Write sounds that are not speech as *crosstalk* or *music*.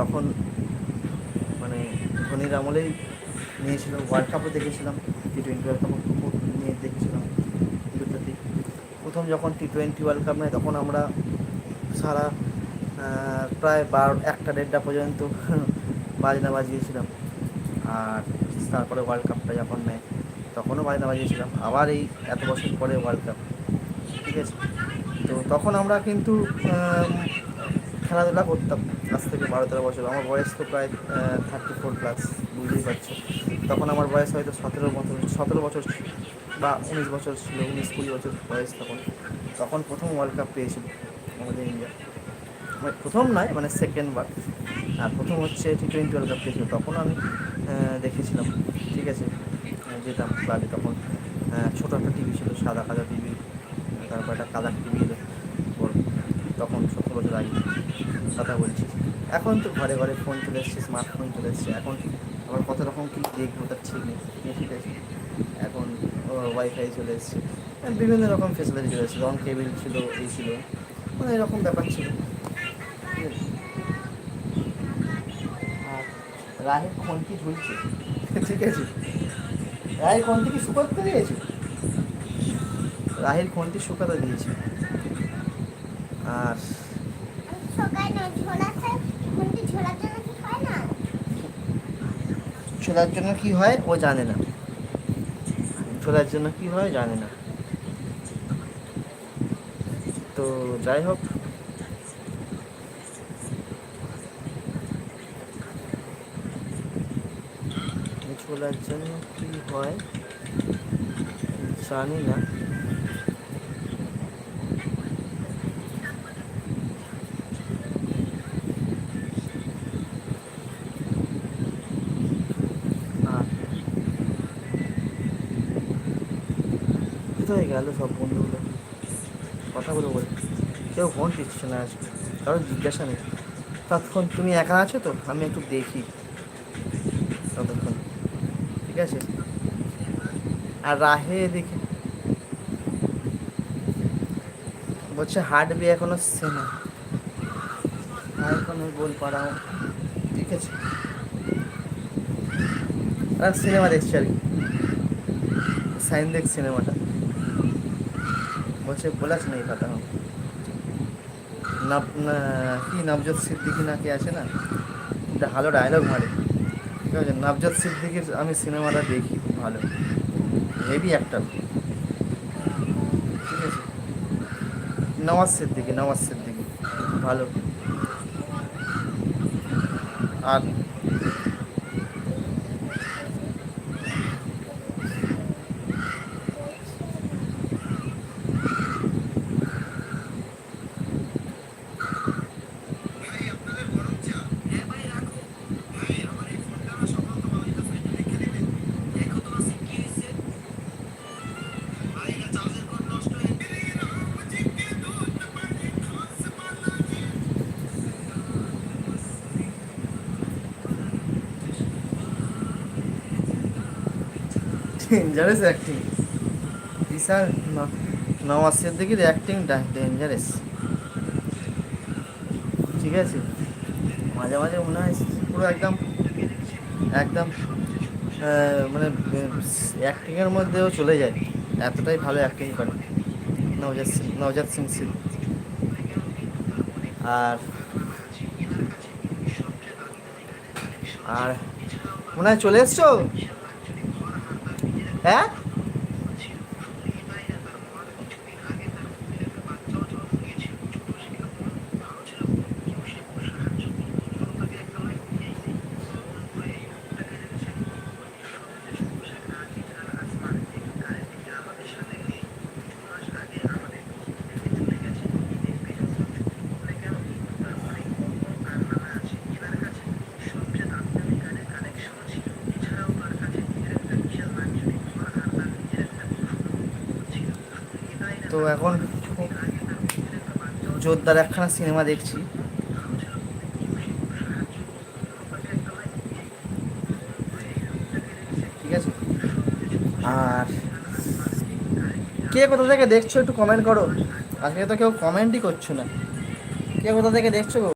তখন মানে ধোনির আমলেই নিয়েছিলাম ওয়ার্ল্ড কাপও দেখেছিলাম টি টোয়েন্টি ওয়ার্ল্ড খুব নিয়ে দেখেছিলাম, দুটোতেই। প্রথম যখন টি টোয়েন্টি ওয়ার্ল্ড কাপ নেয়, তখন আমরা সারা প্রায় বারো, একটা দেড়টা পর্যন্ত *laughs* বাজনা বাজিয়েছিলাম। আর তারপরে ওয়ার্ল্ড কাপটা যখন নেয়, তখনও বাজনা বাজিয়েছিলাম। আবার এই এত বছর পরে ওয়ার্ল্ড কাপ ঠিক আছে? তো তখন আমরা কিন্তু খেলাধুলা করতাম। আজ থেকে বারো তেরো বছর। আমার বয়স তো প্রায় থার্টি ফোর প্লাস বুঝতেই পারছ। তখন আমার বয়স হয়তো সতেরো বছর সতেরো বছর বা উনিশ বছর ছিল, উনিশ কুড়ি বছর বয়স তখন। তখন প্রথম ওয়ার্ল্ড কাপ পেয়েছিল আমাদের ইন্ডিয়া মানে প্রথম নয় মানে সেকেন্ড বার। আর প্রথম হচ্ছে টি টোয়েন্টি ওয়ার্ল্ড কাপ পেয়েছিল। তখন আমি দেখেছিলাম, ঠিক আছে? যেতাম ক্লাবে তখন। ছোটো একটা টিভি ছিল, সাদা কাদা টিভি তারপর একটা কালার টিভি তখন সত্তর বছর আগে কথা বলছি। এখন তো ঘরে ঘরে ফোন চলে এসছে স্মার্টফোন চলে এসছে। এখন আবার কত রকম কি দেখব তার ঠিক নেই। ঠিক আছে। এখন ওয়াইফাই চলে এসছে। বিভিন্ন রকম ফেসিলিটি চলে এসছে। রং কেবিল ছিল, এই ছিল। মানে এরকম ব্যাপার ছিল? আর রাহের খন্তি ঝুলছে? ঠিক আছে। রাহের খন্তি কি শুকাতে দিয়েছে? রাহের খন্তি শুকাতে দিয়েছে। আর সকালে না ঝোলাতে ঘন্টি ঝোলাতে নাকি হয় না ছোলার জন্য কি হয় ও জানে না। ছোলার জন্য কি হয় জানে না। তো যাই হোক। ছোলার জন্য কি হয়? জানি না আর কোথায় গেল সব বন্ধুগুলো। কথা বলে বলে। কেউ ফোন দিচ্ছে না আজকে। কারও জিজ্ঞাসা নেই। ততক্ষণ তুমি একা আছো তো? আমি একটু দেখি। ততক্ষণ। ঠিক আছে? আর রাহে দেখে বলছে, হাঁটবি এখনও সেনা এখন বল পাড়াও ঠিক আছে? আর সিনেমা দেখছি আর কি। সাইন দেখ সিনেমাটা। বলছে কথা হোক নব না- কি নবজোৎ সিদ্দিকি না কি আছে না? একটা ভালো ডায়লগ মারে। ঠিক আছে নবজোৎ সিদ্দিকির আমি সিনেমাটা দেখি, খুব ভালো। হেভি একটা ঠিক আছে? নওয়াজ সিদ্দিকি নওয়াজ সিদ্দিকি, ভালো। আর ডেঞ্জারাস অ্যাক্টিং বিশাল নওয়াজ সিদ্দিকির অ্যাক্টিং ডেঞ্জারাস ঠিক আছে মাঝে মাঝে মনে হয় পুরো একদম একদম মানে অ্যাক্টিংয়ের মধ্যেও চলে যায় এতটাই ভালো অ্যাক্টিং করে নওজাত সিং নওজাত সিং সিদ্ধ আর আর মনে হয় চলে এসছো হ্যাঁ তো এখন জোরদার একখানা সিনেমা দেখছি। ঠিক আছে? আর কে কোথা থেকে দেখছ একটু কমেন্ট করো। আজকে তো কেউ কমেন্টই করছ না। কে কোথা থেকে দেখছ?